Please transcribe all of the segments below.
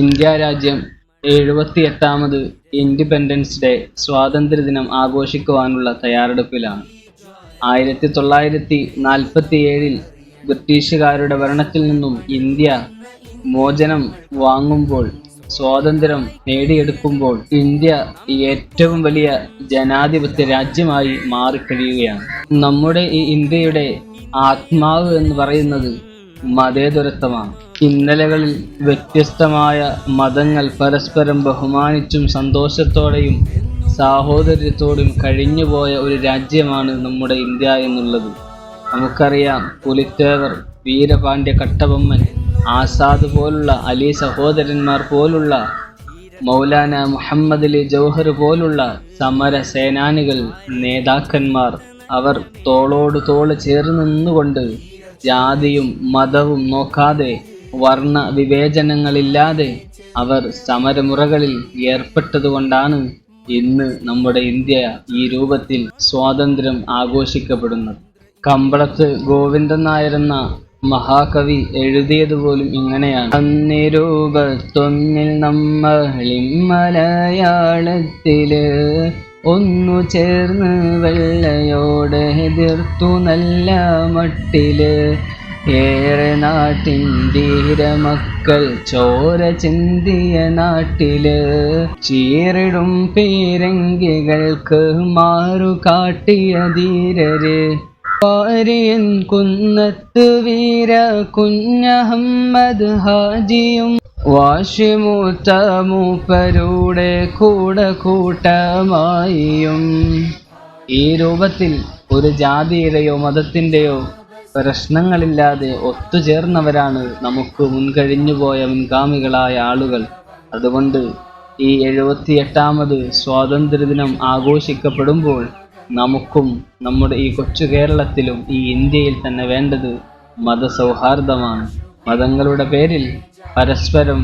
India രാജ്യം എഴുപത്തി എട്ടാമത് ഇൻഡിപെൻഡൻസ് ഡേ സ്വാതന്ത്ര്യ ദിനം ആഘോഷിക്കുവാനുള്ള തയ്യാറെടുപ്പിലാണ്. ആയിരത്തി തൊള്ളായിരത്തി നാൽപ്പത്തി ഏഴിൽ ബ്രിട്ടീഷുകാരുടെ ഭരണത്തിൽ നിന്നും ഇന്ത്യ മോചനം വാങ്ങുമ്പോൾ സ്വാതന്ത്ര്യം നേടിയെടുക്കുമ്പോൾ ഇന്ത്യ ഏറ്റവും വലിയ ജനാധിപത്യ രാജ്യമായി മാറിക്കഴിയുകയാണ്. നമ്മുടെ ഈ ഇന്ത്യയുടെ ആത്മാവ് എന്ന് പറയുന്നത് മതേതരത്വമാണ്. ഇന്നലകളിൽ വ്യത്യസ്തമായ മതങ്ങൾ പരസ്പരം ബഹുമാനിച്ചും സന്തോഷത്തോടെയും സാഹോദര്യത്തോടും കഴിഞ്ഞുപോയ ഒരു രാജ്യമാണ് നമ്മുടെ ഇന്ത്യ എന്നുള്ളത്. നമുക്കറിയാം പുലിത്തേവർ വീരപാണ്ഡ്യ കട്ടബൊമ്മൻ ആസാദ് പോലുള്ള അലി സഹോദരന്മാർ പോലുള്ള മൗലാന മുഹമ്മദ് അലി ജൗഹർ പോലുള്ള സമര സേനാനികൾ നേതാക്കന്മാർ അവർ തോളോട് തോൾ ചേർന്ന് നിന്നുകൊണ്ട് ജാതിയും മതവും നോക്കാതെ വർണ വിവേചനങ്ങളില്ലാതെ അവർ സമരമുറകളിൽ ഏർപ്പെട്ടതുകൊണ്ടാണ് ഇന്ന് നമ്മുടെ ഇന്ത്യ ഈ രൂപത്തിൽ സ്വാതന്ത്ര്യം ആഘോഷിക്കപ്പെടുന്നത്. കമ്പളത്ത് ഗോവിന്ദൻ നായരെന്ന മഹാകവി എഴുതിയത് പോലും ഇങ്ങനെയാണ്. അന്നിരൂപത്തൊന്നിൽ നമ്മളിം മലയാളത്തിൽ ഒന്നു ചേർന്ന് വെള്ളയോട് എതിർത്തു നല്ല മട്ടിൽ. ഏറെ നാട്ടിൻ ധീരമക്കൾ ചോര ചിന്തിയ നാട്ടിൽ. ചീറിടും പീരങ്കികൾക്ക് മാറു കാട്ടിയ ധീരര്. പാരിയൻ കുന്നത്ത് വീര കുഞ്ഞഹമ്മദ് ഹാജിയും വാശിമൂത്ത മൂപ്പരുടെ കൂടെ കൂട്ടമായിയും ഈ രൂപത്തിൽ ഒരു ജാതിയുടെയോ മതത്തിന്റെയോ പ്രശ്നങ്ങളില്ലാതെ ഒത്തുചേർന്നവരാണ് നമുക്ക് മുൻകഴിഞ്ഞുപോയ മുൻഗാമികളായ ആളുകൾ. അതുകൊണ്ട് ഈ എഴുപത്തിയെട്ടാമത് സ്വാതന്ത്ര്യദിനം ആഘോഷിക്കപ്പെടുമ്പോൾ നമുക്കും നമ്മുടെ ഈ കൊച്ചു കേരളത്തിലും ഈ ഇന്ത്യയിൽ തന്നെ വേണ്ടത് മതസൗഹാർദ്ദമാണ്. മതങ്ങളുടെ പേരിൽ പരസ്പരം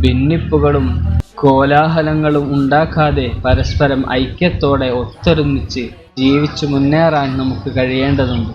ഭിന്നിപ്പുകളും കോലാഹലങ്ങളും ഉണ്ടാക്കാതെ പരസ്പരം ഐക്യത്തോടെ ഒത്തൊരുമിച്ച് ജീവിച്ചു മുന്നേറാൻ നമുക്ക് കഴിയേണ്ടതുണ്ട്.